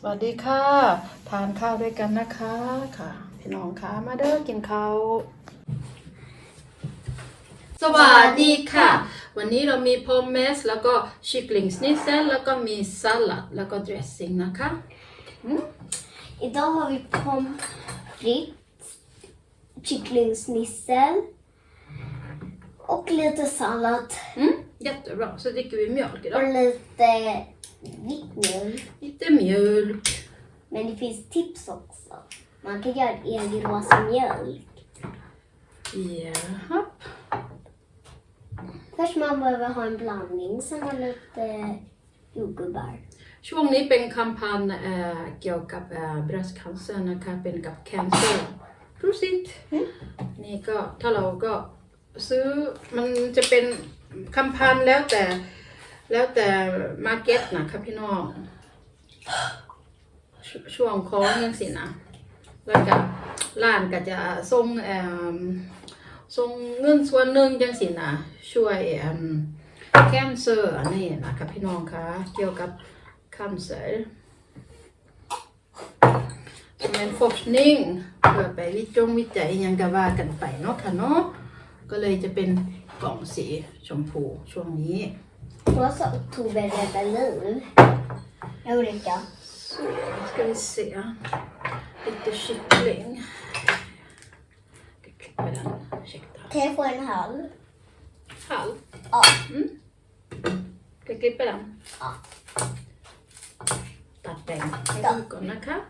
สวัสดีค่ะ ทานข้าวด้วยกันนะคะค่ะ พี่น้องคะมาเด้อกินข้าวสวัสดีค่ะ วันนี้เรามีพอมเมสแล้วก็ชิคลิงสนิเซลแล้วก็มีสลัดแล้วก็ดรสซิ่งนะคะ Idag har vi pommes frites, kycklingsnissel och lite sallad Mm, jättebra, så dricker vi mjölk och idag. lite vitt mjölk. Lite mjölk. Men det finns tips också. Man kan göra egen rosa mjölk. Jaha. Först man behöver ha en blandning, sen har lite jordgubbar. ช่วงนี้เป็นคำพันธ์เอ่อเกี่ยวกับเอ่อ breast cancer นะคะเป็นกับ cancer รู้สินี่ก็ถ้าเราก็ซื้อมันจะเป็นคำพันธ์แล้วแต่ แล้วแต่ market นะคะพี่น้องชช่วงของยังสินะแล้วก็ร้านก็จะส่งเอ่อส่งเงินส่วนหนึ่งจังสินะช่วยเอ่อ cancer อันนี้นะคะพี่น้องคะเกี่ยวกับ cancer som en forskning เพื่อไปวิจงวิจัยยังก็ว่ากันไปเนาะค่ะเนาะก็เลยจะเป็นกล่องสีชมพูช่วงนี้ Då sa Tove Rädda Liv. Ulrika. Så, ska vi se. Lite kyckling. Jag klipper den. Ursäkta. Kan jag få en halv? Halv? Ja. Mm. Ska jag klippa den? Ja. Tappa den. Tack.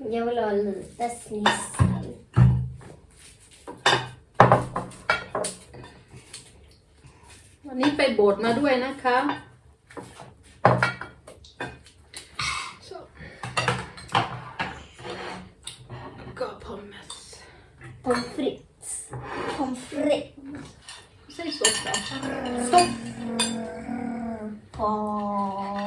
Ha lite snissel. วันนี้ไปโบสถ์มาด้วยนะคะ Så. ก็พอมส Pommes frites. Pommes frites. Säg stopp då. Stopp. Pommes.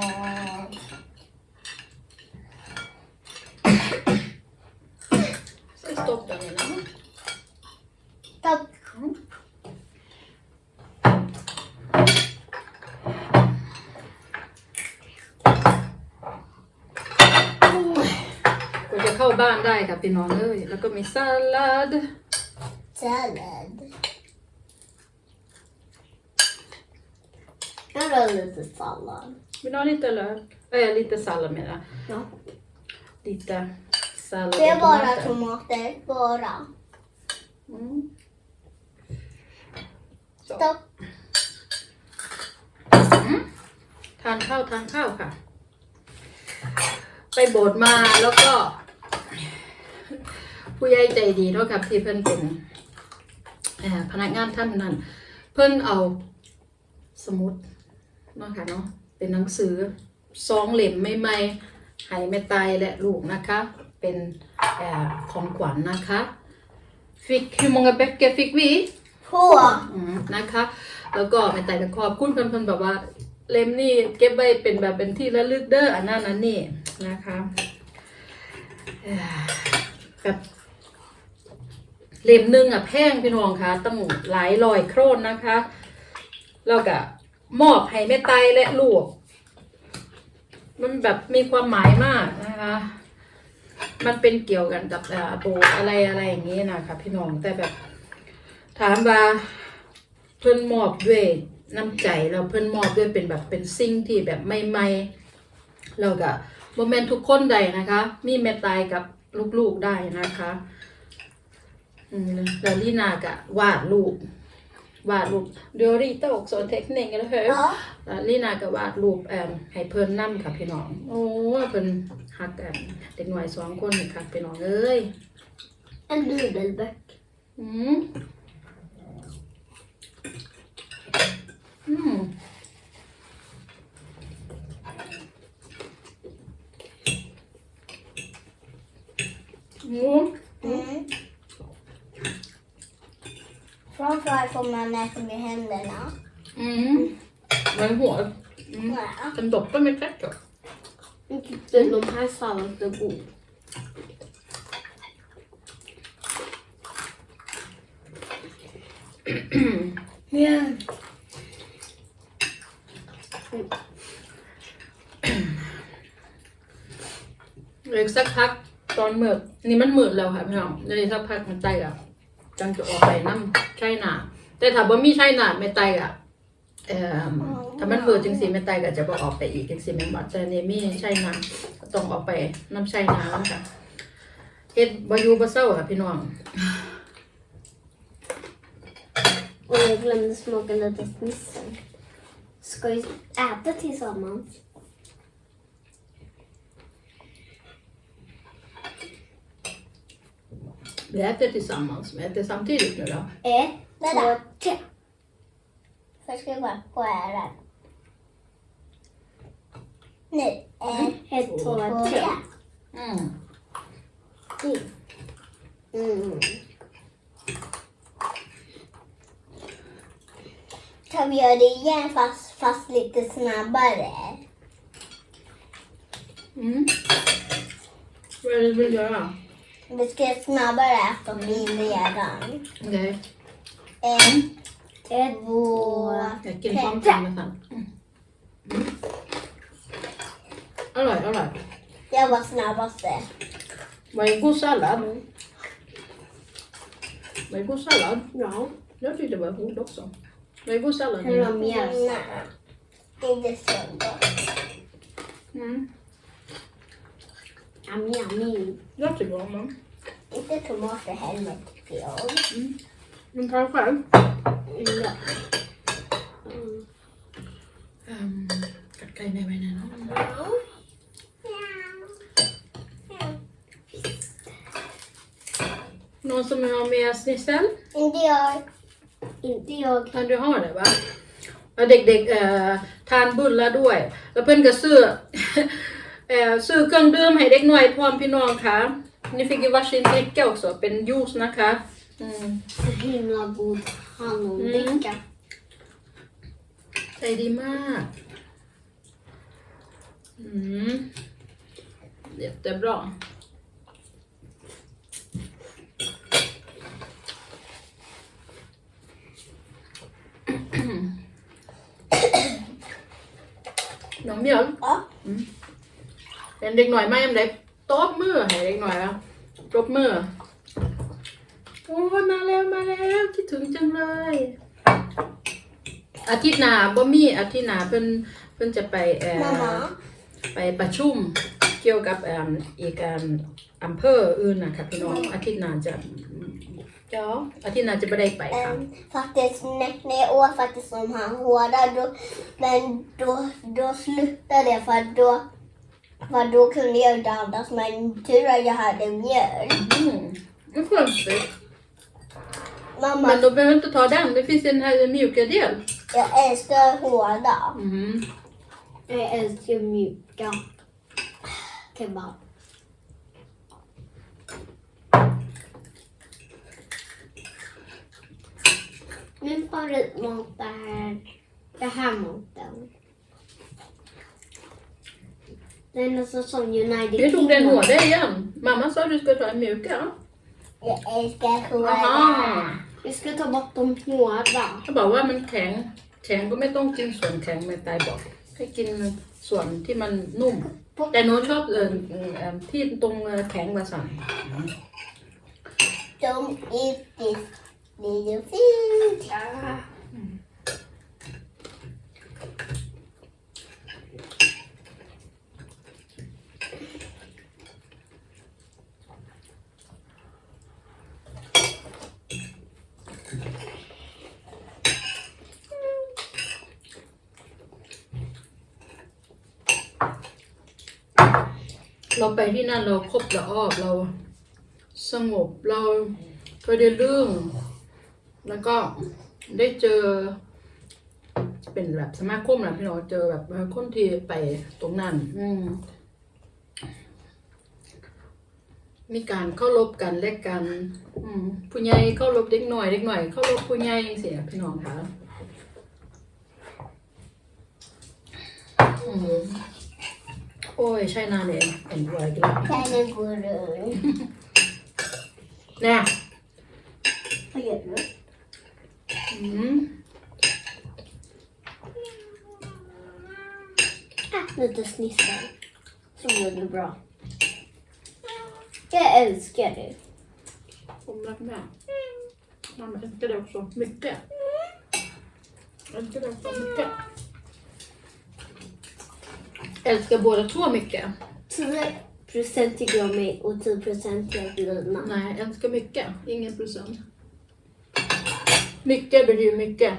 Säg stopp då Nina. Tack. Gå จะเข้าบ้านได้ค่ะพี่น้องเอ้ยแล้วก็มีสลัด Sallad. Jag vill ha lite sallad. Vill du ha lite lök? Äh, lite sallad menar jag. Ja. Lite sallad Det är och bara tomater. tomater. Bara. Mm. Så. Stopp. ทานข้าวทานข้าวค่ะ ไปโบสถ์มาแล้วก็ ผู้ใหญ่ใจดีเท่ากับที่เพิ่นเป็นเอ่อพนักงานท่านนั้น เพิ่นเอาสมุดเนาะค่ะเนาะเป็นหนังสือซองเล่มใหม่ๆให้แม่ตายและลูกนะคะ เป็นเอ่อของขวัญนะคะ fick hur många böcker fick vi På. อืมนะคะ แล้วก็แม่แต่ก็ขอบคุณเพื่อนๆแบบว่า เล่มนี่เก็บไว้เป็นแบบเป็นที่ระลึกเด้ออันนั้นอันนี้นะคะเอ่อแบบเล่มหนึ่งอะแพงพี่น้องคะต้องหลายร้อยโครนนะคะ แล้วก็มอบให้แม่ไตและลูก มันแบบมีความหมายมากนะคะ มันเป็นเกี่ยวกันกับอาโบอะไรอะไรอย่างนี้นะคะพี่น้องแต่แบบ ถามว่าเพิ่อนมอบด้วยน้ำใจแล้วเพิ่อนมอบด้วยเป็นแบบเป็นสิ่งที่แบบใหม่ๆแล้วก็บ่แม่นทุกคนใดนะคะ มีแม่ตายกับลูกๆได้นะคะ อืมแล้วลีนาก็วาดรูป วาดรูปเดี๋ยวรีตอกสอนเทคนิคแล้วเฮ้ย Ja. แล้วลีนาก็วาดรูปแอมให้เพิ่นนํค่ะพี่น้อง โอ้เพิ่นฮักแอมเด็กหน่อยสองคนนี่ค่ะพี่น้องเอ้ย En bibelbok. อืมอืมโอ้ Mm. Framförallt får man nästan med händerna. อืมมันหัวอืม Ja. เป็นดอกก็ไม่แค่จบ Jag tyckte de här salladen var god. Ja. เลยสักพักตอนมืดนี่มันมืดแล้วค่ะพี่น้องเลยสักพักมันไตอะจังจะออกไปน้ำใช่หนา แต่ถ้าบ่มีใช่หนาไม่ไตอะเอ่อถ้ามันมืดจังสีไม่ไตก็จะบ่ออกไปอีกจังสีแม่นบ่แต่นี่มีใช่หนาก็ต้องออกไปน้ำใช่หนาแล้วค่ะเฮ็ดบ่อยู่บ่เศร้าค่ะพี่น้อง Och jag glömde smaka lite snissen. Ska vi äta tillsammans? Vi äter tillsammans, vi äter samtidigt nu då. Ett, Vänta. två, tre. Först ska jag bara skära. Nu. Ett, två, två, tre. Mm. Mm. Kan vi göra det igen fast, fast lite snabbare? Mm. Vad är det du vill göra? Vi ska snabbare äta min redan. Okej, En, Ett, två, jag kan komma till mig sen. Mm. Alright, alright. Jag var snabbaste. Var det god sallad? Var det god sallad? Ja. Jag tyckte det var god också. Var det god sallad? Hur var mer? Nej, inte så gott. Mm. Yummy, yummy. Jag tycker om den. Inte tomater heller tycker jag. Men ta själv. Ja. Mm. Um, Katkaj ner mig nu. Någon som har med snitsel? Inte jag. Inte jag. Ja, du har det va? Ja, เด็กๆเอ่อทานบุญแล้วด้วย แล้วเพื่อนก็ซื้อ เอ่อซื้อเครื่องดื่มให้เด็กหน่อยพร้อมพี่น้องค่ะนี่ fick ju varsin dricka också เป็นยูสนะคะ อืม Så himla god hallondricka. ใจดีมาก อืม jättebra น้องเมียว Ja. เป็นเด็กหน่อยไหมยังไงตบมือให้เด็กหน่อยแล้วตบมือโอ้ยมาแล้วมาแล้วคิดถึงจังเลย อาทิตย์หน้าบ่มีอาทิตย์หน้าเพิ่นเพิ่นจะไปเอ่อ Mamma. ไปประชุมเกี่ยวกับเอ่ออีกอันอำเภออื่นนะคะพี่น้องอาทิตย์หน้าจะเจ้าอาทิตย์หน้าจะไม่ได้ไปค่ะ Um, faktiskt, när, när jag åt faktiskt de här hårda, då, men då, då slutade jag för då, för då kunde jag inte andas. Men tur att jag hade mjölk. อืม det är konstigt Mamma, men då behöver du inte ta den det finns en här mjuka del jag älskar hårda. mm. Jag älskar mjuka kebab. Min favoritmat är det här maten. Den är så som United Jag tog den Kingdom. hårda igen mamma sa att du skulle ta en mjuka Jag älskar hårda. Aha. Vi ska ta bort de hårda. เขาบอกว่ามันแข็ง แข็งก็ไม่ต้องกินส่วนแข็งไม่ตายบอก ให้กินส่วนที่มันนุ่ม แต่หนูชอบเออเอ่อที่ตรงแข็งมาสั่ง De är det är fint. เราไปที่นั่นเราครบละอ้อบเราสงบเราก็ได้เรื่อง แล้วก็ได้เจอ เป็นแบบสมาคมนะพี่น้องเจอแบบคนที่ไปตรงนั้น อืมมีการเข้ารบกันและกันอืมผู้ใหญ่เข้ารบเด็กหน่อยเด็กหน่อยเข้ารบผู้ใหญ่เสียพี่น้องคะ อืมโอ้ยใช่นาเลยเอ็นด้วยกันแล้ว Kleine Gurren. เนี่ย Vad gör du? อืม Ah, lite snissar. Så mår du bra. Jag älskar det. Älskar båda två mycket 10% tycker jag om mig och 10% till Lina. Nej, älskar mycket. Ingen procent. Mycket betyder mycket.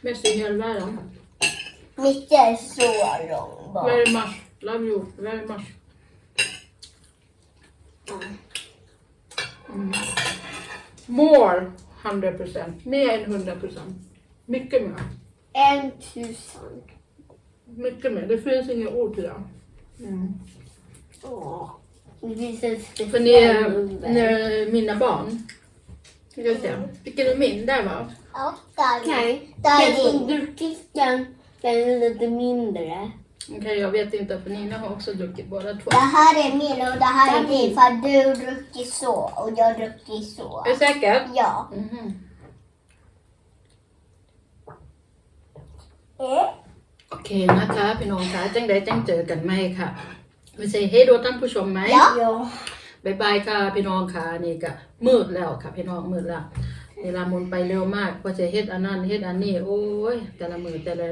Mest i hela världen. Micke är så lång bara. Very much. Love you. Very much. Mm. More 100%. Mer än 100%. Mycket mer. En tusen. Mycket mer. Det finns inga ord till det. Mm. Åh. Det finns en För speciell ni är, ni är mina barn. Ska vi se. Vilken är min? Där va? Ja, där. Som din. druckit den, den är lite mindre. Okej, jag vet inte för Nina har också druckit båda två. Det här är min och det här är din. För du har druckit så och jag har druckit så. Är du säker? Ja. Mhm. Eh? โอเคนะคะ พี่น้องคะจังใดจังเจอกันไหมค่ะ ไม่ใช่ให้ดูท่านผู้ชมไหม Ja. Ja. บายบายค่ะพี่น้องค่ะนี่ก็มืดแล้วค่ะ พี่น้องมืดแล้วเวลาหมุนไปเร็วมากกว่าจะเฮ็ดอันนั้นเฮ็ดอันนี้โอ้ยแต่ละมือแต่ละ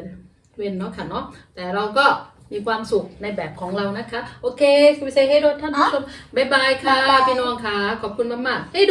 เว้นเนาะค่ะเนาะแต่เราก็มีความสุขในแบบของเรานะคะ โอเคคุณเซให้ดูท่านผู้ชมบายบายค่ะบ๊ายบายพี่น้องค่ะขอบคุณมากๆให้ดู